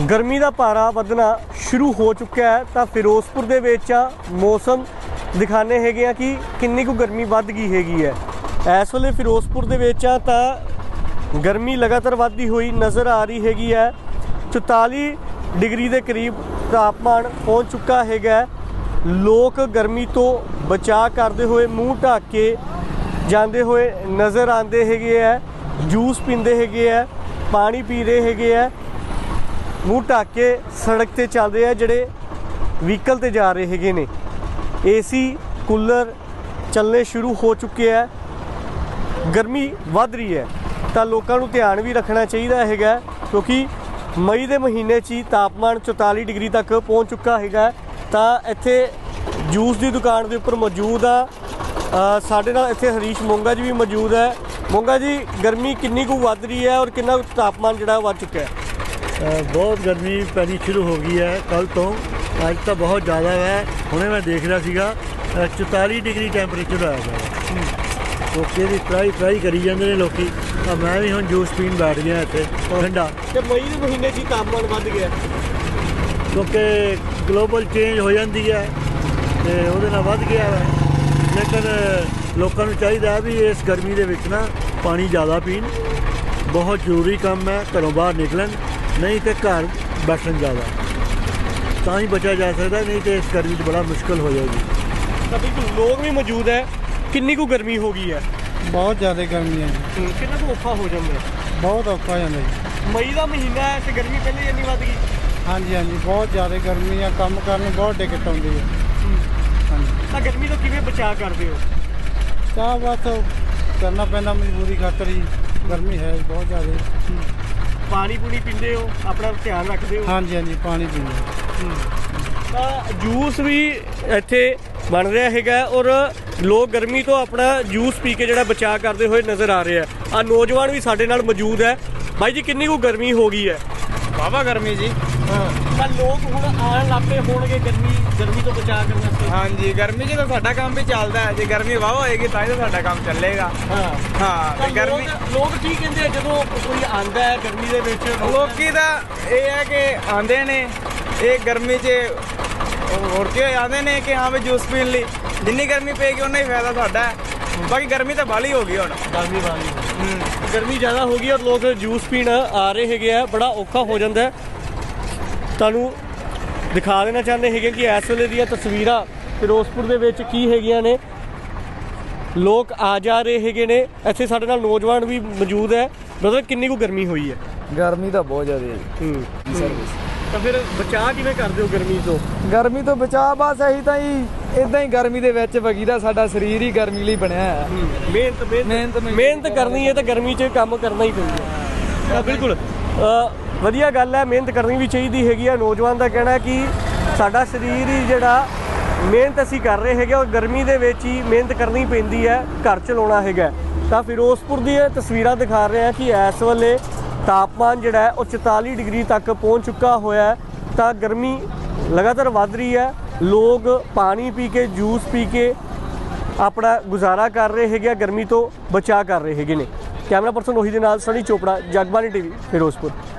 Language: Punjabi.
ਗਰਮੀ ਦਾ ਪਾਰਾ ਵਧਣਾ ਸ਼ੁਰੂ ਹੋ ਚੁੱਕਿਆ ਹੈ, ਤਾਂ ਫਿਰੋਜ਼ਪੁਰ ਦੇ ਵਿੱਚ ਆ ਮੌਸਮ ਦਿਖਾਣੇ ਹੈਗੇ ਆ ਕਿ ਕਿੰਨੀ ਕੁ ਗਰਮੀ ਵੱਧ ਗਈ ਹੈਗੀ ਹੈ। ਇਸ ਵੇਲੇ ਫਿਰੋਜ਼ਪੁਰ ਦੇ ਵਿੱਚ ਆ ਤਾਂ ਗਰਮੀ ਲਗਾਤਾਰ ਵੱਧਦੀ ਹੋਈ ਨਜ਼ਰ ਆ ਰਹੀ ਹੈਗੀ ਹੈ। 44 ਡਿਗਰੀ ਦੇ ਕਰੀਬ ਤਾਪਮਾਨ ਪਹੁੰਚ ਚੁੱਕਾ ਹੈਗਾ ਲੋਕ ਗਰਮੀ ਤੋਂ ਬਚਾਅ ਕਰਦੇ ਹੋਏ ਮੂੰਹ ਢੱਕ ਕੇ ਜਾਂਦੇ ਹੋਏ ਨਜ਼ਰ ਆਉਂਦੇ ਹੈਗੇ ਹੈ, ਜੂਸ ਪੀਂਦੇ ਹੈਗੇ ਹੈ, ਪਾਣੀ ਪੀ ਰਹੇ ਹੈਗੇ ਹੈ। ਮੂੰਹ ਢੱਕ ਕੇ ਸੜਕ ਤੇ ਚੱਲਦੇ ਆ, ਜਿਹੜੇ ਵਹੀਕਲ ਤੇ ਜਾ ਰਹੇ ਹੈਗੇ ਨੇ। ਏਸੀ ਕੂਲਰ ਚੱਲਣੇ ਸ਼ੁਰੂ ਹੋ ਚੁੱਕੇ ਆ। ਗਰਮੀ ਵੱਧ ਰਹੀ ਹੈ, ਤਾਂ ਲੋਕਾਂ ਨੂੰ ਧਿਆਨ ਵੀ ਰੱਖਣਾ ਚਾਹੀਦਾ ਹੈਗਾ, ਕਿਉਂਕਿ ਮਈ ਦੇ ਮਹੀਨੇ 'ਚ ਹੀ ਤਾਪਮਾਨ 44 ਡਿਗਰੀ ਤੱਕ ਪਹੁੰਚ ਚੁੱਕਾ ਹੈਗਾ। ਤਾਂ ਇੱਥੇ ਜੂਸ ਦੀ ਦੁਕਾਨ ਦੇ ਉੱਪਰ ਮੌਜੂਦ ਆ। ਸਾਡੇ ਨਾਲ ਇੱਥੇ ਹਰੀਸ਼ ਮੋਂਗਾ ਜੀ ਵੀ ਮੌਜੂਦ ਹੈ। ਮੋਂਗਾ ਜੀ, ਗਰਮੀ ਕਿੰਨੀ ਕੁ ਵੱਧ ਰਹੀ ਹੈ ਔਰ ਕਿੰਨਾ ਕੁ ਤਾਪਮਾਨ ਜਿਹੜਾ ਵੱਧ ਚੁੱਕਾ ਹੈ? ਬਹੁਤ ਗਰਮੀ ਪੈਣੀ ਸ਼ੁਰੂ ਹੋ ਗਈ ਹੈ ਕੱਲ ਤੋਂ। ਅੱਜ ਤਾਂ ਬਹੁਤ ਜ਼ਿਆਦਾ ਹੈ। ਹੁਣੇ ਮੈਂ ਦੇਖ ਰਿਹਾ ਸੀਗਾ ਅ, 44 ਡਿਗਰੀ ਟੈਂਪਰੇਚਰ ਆਇਆ ਹੈ। ਲੋਕੀ ਦੀ ਟਰਾਈ ਟਰਾਈ ਕਰੀ ਜਾਂਦੇ ਨੇ ਲੋਕੀ। ਤਾਂ ਮੈਂ ਵੀ ਹੁਣ ਜੂਸ ਪੀਣ ਬੈਠ ਗਿਆ ਇੱਥੇ ਠੰਡਾ। ਤੇ ਮਈ ਦੇ ਮਹੀਨੇ 'ਚ ਤਾਪਮਾਨ ਵੱਧ ਗਿਆ। ਕਿਉਂਕਿ ਗਲੋਬਲ ਚੇਂਜ ਹੋ ਜਾਂਦੀ ਹੈ ਤੇ ਉਹਦੇ ਨਾਲ ਵੱਧ ਗਿਆ ਹੈ। ਲੇਕਿਨ ਲੋਕਾਂ ਨੂੰ ਚਾਹੀਦਾ ਵੀ ਇਸ ਗਰਮੀ ਦੇ ਵਿੱਚ ਨਾ ਪਾਣੀ ਜ਼ਿਆਦਾ ਪੀਣ। ਬਹੁਤ ਜ਼ਰੂਰੀ ਕੰਮ ਹੈ ਘਰੋਂ ਬਾਹਰ ਨਿਕਲਣ। ਨਹੀਂ ਤੇ ਘਰ ਬੈਠਣ ਜ਼ਿਆਦਾ। ਤਾਂ ਹੀ ਬਚਿਆ ਜਾ ਸਕਦਾ ਨਹੀਂ ਤੇ ਇਸ ਗਰਮੀ 'ਚ ਬੜਾ ਮੁਸ਼ਕਲ ਹੋ ਜਾਏਗੀ। ਤਾਂ ਬਿਲਕੁਲ ਲੋਕ ਵੀ ਮੌਜੂਦ ਹੈ। ਕਿੰਨੀ ਕੁ ਗਰਮੀ ਹੋ ਗਈ ਹੈ? ਬਹੁਤ ਜ਼ਿਆਦਾ ਗਰਮੀ ਹੈ ਜੀ। ਕਿੰਨਾ ਕੁ ਔਖਾ ਹੋ ਜਾਂਦਾ ਬਹੁਤ ਔਖਾ ਹੋ ਜਾਂਦਾ ਜੀ। ਮਈ ਦਾ ਮਹੀਨਾ ਹੈ ਤੇ ਗਰਮੀ ਪਹਿਲੇ ਇੰਨੀ ਵੱਧ ਗਈ। ਹਾਂਜੀ ਹਾਂਜੀ ਬਹੁਤ ਜ਼ਿਆਦਾ ਗਰਮੀ ਆ ਕੰਮ ਕਰਨ ਨੂੰ ਬਹੁਤ ਦਿੱਕਤ ਆਉਂਦੀ ਹੈ। ਹਾਂਜੀ। ਤਾਂ ਗਰਮੀ ਤੋਂ ਕਿਵੇਂ ਬਚਾਅ ਕਰਦੇ ਹੋ? ਤਾਂ ਬਸ ਕਰਨਾ ਪੈਂਦਾ ਮਜਬੂਰੀ ਖਾਤਰ ਹੀ। ਗਰਮੀ ਹੈ ਬਹੁਤ ਜ਼ਿਆਦਾ। ਪਾਣੀ ਪੂਣੀ ਪੀਂਦੇ ਹੋ? ਆਪਣਾ ਧਿਆਨ ਰੱਖਦੇ ਹੋ? ਹਾਂਜੀ ਹਾਂਜੀ ਪਾਣੀ ਪੀਂਦੇ ਤਾਂ ਜੂਸ ਵੀ ਇੱਥੇ ਬਣ ਰਿਹਾ ਹੈਗਾ ਔਰ ਲੋਕ ਗਰਮੀ ਤੋਂ ਆਪਣਾ ਜੂਸ ਪੀ ਕੇ ਜਿਹੜਾ ਬਚਾਅ ਕਰਦੇ ਹੋਏ ਨਜ਼ਰ ਆ ਰਹੇ ਆ। ਆ ਨੌਜਵਾਨ ਵੀ ਸਾਡੇ ਨਾਲ ਮੌਜੂਦ ਹੈ। ਬਾਈ ਜੀ ਕਿੰਨੀ ਕੁ ਗਰਮੀ ਹੋ ਗਈ ਹੈ? ਬਾਬਾ ਗਰਮੀ ਜੀ। ਹਾਂ। ਤਾਂ ਲੋਕ ਹੁਣ ਆਣ ਲੱਪੇ ਹੋਣਗੇ ਗਰਮੀ ਗਰਮੀ ਤੋਂ ਬਚਾਅ ਕਰਨ ਵਾਸਤੇ। ਹਾਂਜੀ ਗਰਮੀ 'ਚ ਤਾਂ ਸਾਡਾ ਕੰਮ ਵੀ ਚੱਲਦਾ ਹੈ। ਜੇ ਗਰਮੀ ਵਾਹ ਹੋਏਗੀ ਤਾਂ ਹੀ ਤਾਂ ਸਾਡਾ ਕੰਮ ਚੱਲੇਗਾ। ਹਾਂ। ਹਾਂ ਤਾਂ ਗਰਮੀ ਲੋਕ ਕੀ ਕਹਿੰਦੇ ਆ ਜਦੋਂ ਕੋਈ ਆਂਦਾ ਹੈ ਗਰਮੀ ਦੇ ਵਿੱਚ? ਲੋਕੀ ਦਾ ਇਹ ਹੈ ਕਿ ਆਂਦੇ ਨੇ। ਇਹ ਗਰਮੀ 'ਚ ਹੋਰ ਕੀ ਆਂਦੇ ਨੇ ਕਿ ਹਾਂ ਵੀ ਜੂਸ ਪੀਣ ਲਈ? ਜਿੰਨੀ ਗਰਮੀ ਪਏਗੀ ਉਨਾ ਹੀ ਫਾਇਦਾ ਸਾਡਾ ਹੈ। ਬਾਕੀ ਗਰਮੀ ਤਾਂ ਬਾਲੀ ਹੋ ਗਈ ਹੁਣ। ਗਰਮੀ ਵਾਲੀ ਗਰਮੀ ਜ਼ਿਆਦਾ ਹੋ ਗਈ ਔਰ ਲੋਕ ਜੂਸ ਪੀਣ ਆ ਰਹੇ ਹੈਗੇ ਆ ਬੜਾ ਔਖਾ ਹੋ ਜਾਂਦਾ ਤੁਹਾਨੂੰ ਦਿਖਾ ਦੇਣਾ ਚਾਹੁੰਦੇ ਹੈਗੇ ਕਿ ਇਸ ਵੇਲੇ ਦੀਆਂ ਤਸਵੀਰਾਂ ਫਿਰੋਜ਼ਪੁਰ ਦੇ ਵਿੱਚ ਕੀ ਹੈਗੀਆਂ ਨੇ। ਲੋਕ ਆ ਜਾ ਰਹੇ ਹੈਗੇ ਨੇ ਇੱਥੇ ਸਾਡੇ ਨਾਲ ਨੌਜਵਾਨ ਵੀ ਮੌਜੂਦ ਹੈ। ਮਤਲਬ ਕਿੰਨੀ ਕੁ ਗਰਮੀ ਹੋਈ ਹੈ? ਗਰਮੀ ਤਾਂ ਬਹੁਤ ਜ਼ਿਆਦਾ ਹੈ ਹੂੰ। ਤਾਂ ਫਿਰ ਬਚਾਅ ਕਿਵੇਂ ਕਰਦੇ ਹੋ ਗਰਮੀ ਤੋਂ? ਗਰਮੀ ਤੋਂ ਬਚਾ ਬਸ ਇਹੀ ਤਾਂ ਹੀ ਇਦਾਂ ਹੀ ਗਰਮੀ ਦੇ ਵਿੱਚ ਵਗੀਦਾ ਸਾਡਾ ਸਰੀਰ ਹੀ ਗਰਮੀ ਲਈ ਬਣਿਆ ਹੈ। ਮਿਹਨਤ ਮਿਹਨਤ। ਮਿਹਨਤ ਕਰਨੀ ਹੈ ਤਾਂ ਗਰਮੀ 'ਚ ਕੰਮ ਕਰਨਾ ਹੀ ਪੈਂਦਾ। ਤਾਂ ਬਿਲਕੁਲ ਵਧੀਆ ਗੱਲ ਹੈ ਮਿਹਨਤ ਕਰਨੀ ਵੀ ਚਾਹੀਦੀ ਹੈਗੀ ਆ ਨੌਜਵਾਨ ਦਾ ਕਹਿਣਾ ਹੈ ਕਿ ਸਾਡਾ ਸਰੀਰ ਹੀ ਜਿਹੜਾ ਮਿਹਨਤ ਅਸੀਂ ਕਰ ਰਹੇ ਹੈਗੇ ਔਰ ਗਰਮੀ ਦੇ ਵਿੱਚ ਹੀ ਮਿਹਨਤ ਕਰਨੀ ਪੈਂਦੀ ਹੈ ਘਰ ਚਲਾਉਣਾ ਹੈਗਾ ਤਾਂ ਫਿਰੋਜ਼ਪੁਰ ਦੀਆਂ ਤਸਵੀਰਾਂ ਦਿਖਾ ਰਹੇ ਹਾਂ ਕਿ ਇਸ ਵੇਲੇ ਤਾਪਮਾਨ ਜਿਹੜਾ ਹੈ ਉਹ 44 ਡਿਗਰੀ ਤੱਕ ਪਹੁੰਚ ਚੁੱਕਾ ਹੋਇਆ ਹੈ। ਤਾਂ ਗਰਮੀ ਲਗਾਤਾਰ ਵੱਧ ਰਹੀ ਹੈ। ਲੋਕ ਪਾਣੀ ਪੀ ਕੇ, ਜੂਸ ਪੀ ਕੇ ਆਪਣਾ ਗੁਜ਼ਾਰਾ ਕਰ ਰਹੇ ਹੈਗੇ ਆ। ਗਰਮੀ ਤੋਂ ਬਚਾਅ ਕਰ ਰਹੇ ਹੈਗੇ ਨੇ। ਕੈਮਰਾ ਪਰਸਨ ਰੋਹੀ ਦੇ ਨਾਲ ਸਣੀ ਚੋਪੜਾ ਜਗਬਾਨੀ ਟੀਵੀ, ਫਿਰੋਜ਼ਪੁਰ।